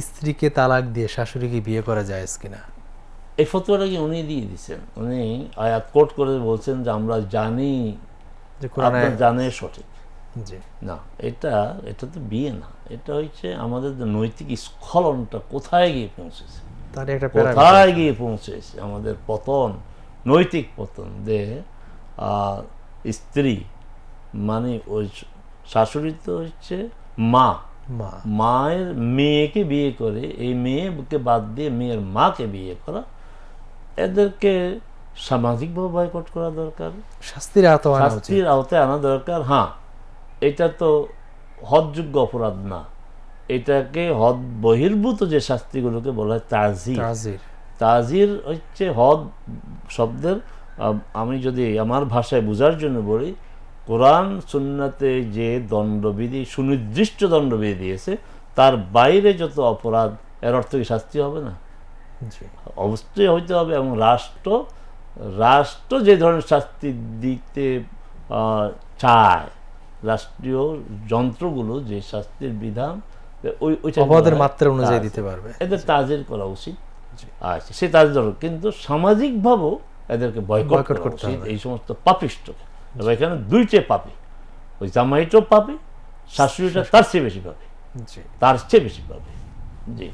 স্ত্রীকে তালাক দিয়ে শাশুড়িকে বিয়ে করা যায় কিনা? এই ফতোয়াটা কি উনি দিয়ে দিচ্ছেন উনি আয়াত কোট করে বলছেন যে আমরা জানি যে আপনার জানে সঠিক। জি। না এটা এটা তো বিয়ে না। এটা হচ্ছে আমাদের যে নৈতিক স্খলনটা কোথায় গিয়ে পৌঁছেছে? তার একটা কোথায় গিয়ে পৌঁছেছে? আমাদের পতন নৈতিক পতন যে আহ, স্ত্রী মানে ওই শাশুড়ি তো হচ্ছে মা। মায়ের মেয়েকে বিয়ে করে এই মেয়েকে বাদ দিয়ে মেয়ের মাকে বিয়ে করা এদেরকে সামাজিকভাবে বয়কট করা দরকার। শাস্তির শাস্তির আওতায় আনা দরকার হ্যাঁ। এটা তো হদযোগ্য অপরাধ না। এটাকে হদ বহির্ভূত যে শাস্তিগুলোকে বলা হয় তাজির। তাজির। হচ্ছে হদ শব্দের আমি যদি আমার ভাষায় বোঝার জন্য বলি কোরআন সুন্নাতে যে দণ্ডবিধি সুনির্দিষ্ট দণ্ডবিধি দিয়েছে তার বাইরে যত অপরাধ এর অর্থ কি শাস্তি হবে না? অবশ্যই হইতে হবে এবং রাষ্ট্র রাষ্ট্র যে ধরনের শাস্তি দিতে চায় রাষ্ট্রীয় যন্ত্রগুলো যে শাস্তির বিধান ওই অপরাধের মাত্রা অনুযায়ী দিতে পারবে। এদের তাজের করা উচিত। আচ্ছা সে তাজির দরকার। কিন্তু সামাজিকভাবেও এদেরকে বয়কট করতে এই সমস্ত পাপিষ্টকে। এবং এখানে দুইটে পাবে ওই জামাইটাও পাবে শাশুড়িটা তার চেয়ে বেশি পাবে তার চেয়ে বেশি পাবে জি।